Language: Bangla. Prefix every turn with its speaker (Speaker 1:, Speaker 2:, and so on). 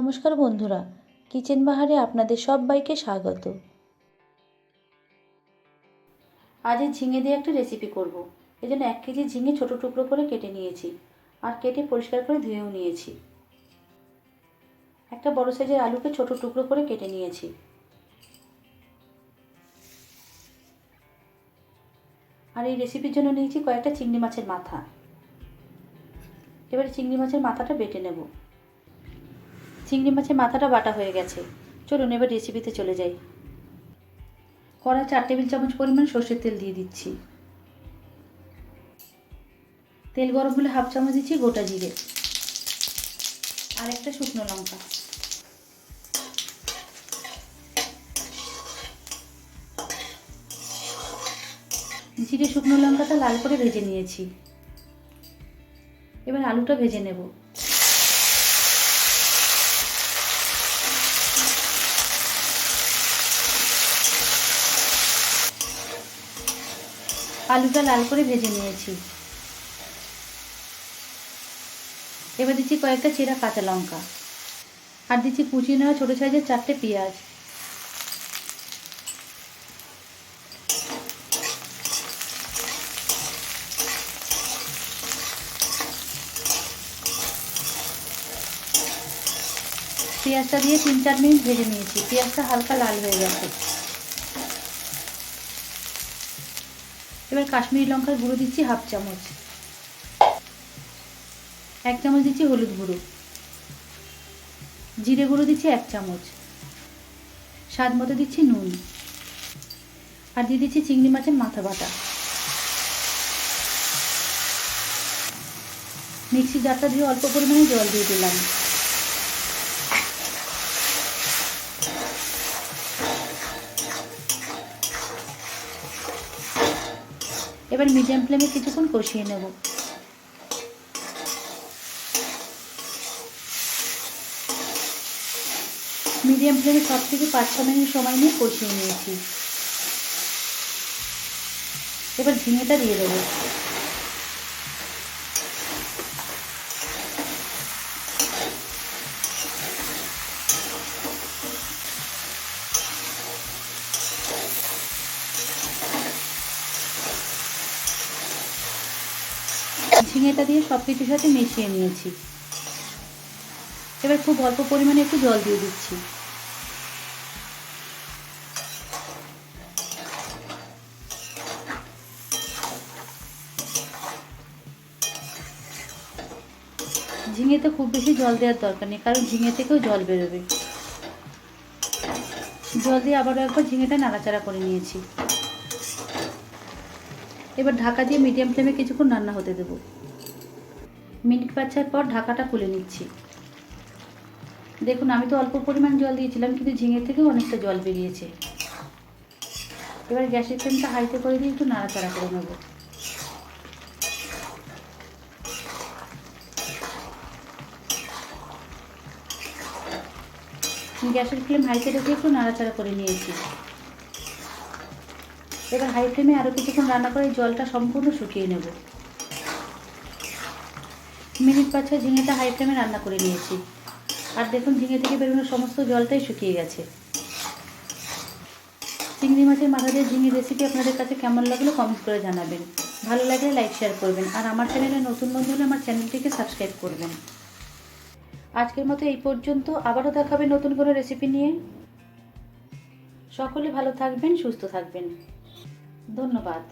Speaker 1: নমস্কার বন্ধুরা, কিচেন বাহারে আপনাদের সবাইকে স্বাগত। আজ ঝিঙে দিয়ে একটা রেসিপি করব। এই জন্য এক কেজি ঝিঙে ছোটো টুকরো করে কেটে নিয়েছি আর কেটে পরিষ্কার করে ধুয়েও নিয়েছি। একটা বড় সাইজের আলুকে ছোট টুকরো করে কেটে নিয়েছি। আর এই রেসিপির জন্য নিয়েছি কয়েকটা চিংড়ি মাছের মাথা। এবারে চিংড়ি মাছের মাথাটা বেটে নেব। চিংড়ি মাছের মাথাটা বাটা হয়ে গেছে। চলুন এবার রেসিপিতে চলে যাই। কড়া চার টেবিল চামচ পরিমাণ সর্ষের তেল দিয়ে দিচ্ছি। তেল গরম হলে হাফ চামচ দিচ্ছি গোটা জিরে। আর একটা শুকনো লঙ্কা। জিরে শুকনো লঙ্কাটা লাল করে ভেজে নিয়েছি। এবার আলুটা ভেজে নেব। আলুটা লাল করে ভেজে নিয়েছি। এবার দিচ্ছি কয়েকটা চেরা কাঁচা লঙ্কা। আর দিচ্ছি কুচিয়ে নেওয়া ছোটো সাইজের চারটে পেঁয়াজ। পেঁয়াজটা দিয়ে তিন চার মিনিট ভেজে নিয়েছি। পেঁয়াজটা হালকা লাল হয়ে গেছে। এবার কাশ্মীরি লঙ্কার গুঁড়ো দিচ্ছি হাফ চামচ। এক চামচ দিচ্ছি হলুদ গুঁড়ো। জিরে গুঁড়ো দিচ্ছি এক চামচ। স্বাদ মতো দিচ্ছি নুন। আর দিয়ে দিচ্ছি চিংড়ি মাছের মাথা বাটা। মিক্সি জারটা দিয়ে অল্প পরিমাণে জল দিয়ে দিলাম। এবার মিডিয়াম ফ্লেমে কিছুক্ষণ কষিয়ে নেব। মিডিয়াম ফ্লেমে সব থেকে পাঁচ ছ মিনিট সময় নিয়ে কষিয়ে নিয়েছি। এবার ঝিঙেটা দিয়ে দেবো। ঝিঙেটা দিয়ে সব কিছুর সাথে মিশিয়ে নিয়েছি। এবার খুব অল্প পরিমাণে একটু জল দিয়ে দিচ্ছি। ঝিঙেতে খুব বেশি জল দেওয়ার দরকার নেই, কারণ ঝিঙে থেকেও জল বেরোবে। জল দিয়ে আবারও একবার ঝিঙেটা নাড়াচাড়া করে নিয়েছি। এবার ঢাকা দিয়ে মিডিয়াম ফ্লেমে কিছুক্ষণ রান্না হতে দেবো। মিনিট পাঁচের পর ঢাকাটা খুলে নিচ্ছি। দেখুন, আমি তো অল্প পরিমাণ জল দিয়েছিলাম, কিন্তু ঝিঙে থেকেও অনেকটা জল বেরিয়েছে। এবার গ্যাসের ফ্লেমটা হাইতে করে দিয়ে একটু নাড়াচাড়া করে নেব। গ্যাসের ফ্লেম হাইতে রেখে একটু নাড়াচাড়া করে নিয়েছি। এবার হাই ফ্লেমে আরও কিছুক্ষণ রান্না করে জলটা সম্পূর্ণ শুকিয়ে নেব। মিনিট পাঁচে ঝিঙেটা হাই ফ্লেমে রান্না করে নিয়েছি। আর দেখুন, ঝিঙে থেকে বেরোনো সমস্ত জলটাই শুকিয়ে গেছে। চিংড়ি মাছের মাথা দিয়ে ঝিঙে রেসিপি আপনাদের কাছে কেমন লাগল কমেন্ট করে জানাবেন। ভালো লাগলে লাইক শেয়ার করবেন। আর আমার চ্যানেলে নতুন বন্ধু হলে আমার চ্যানেলটিকে সাবস্ক্রাইব করবেন। আজকের মতো এই পর্যন্ত। আবারও দেখাবে নতুন কোনো রেসিপি নিয়ে। সকলে ভালো থাকবেন, সুস্থ থাকবেন। ধন্যবাদ।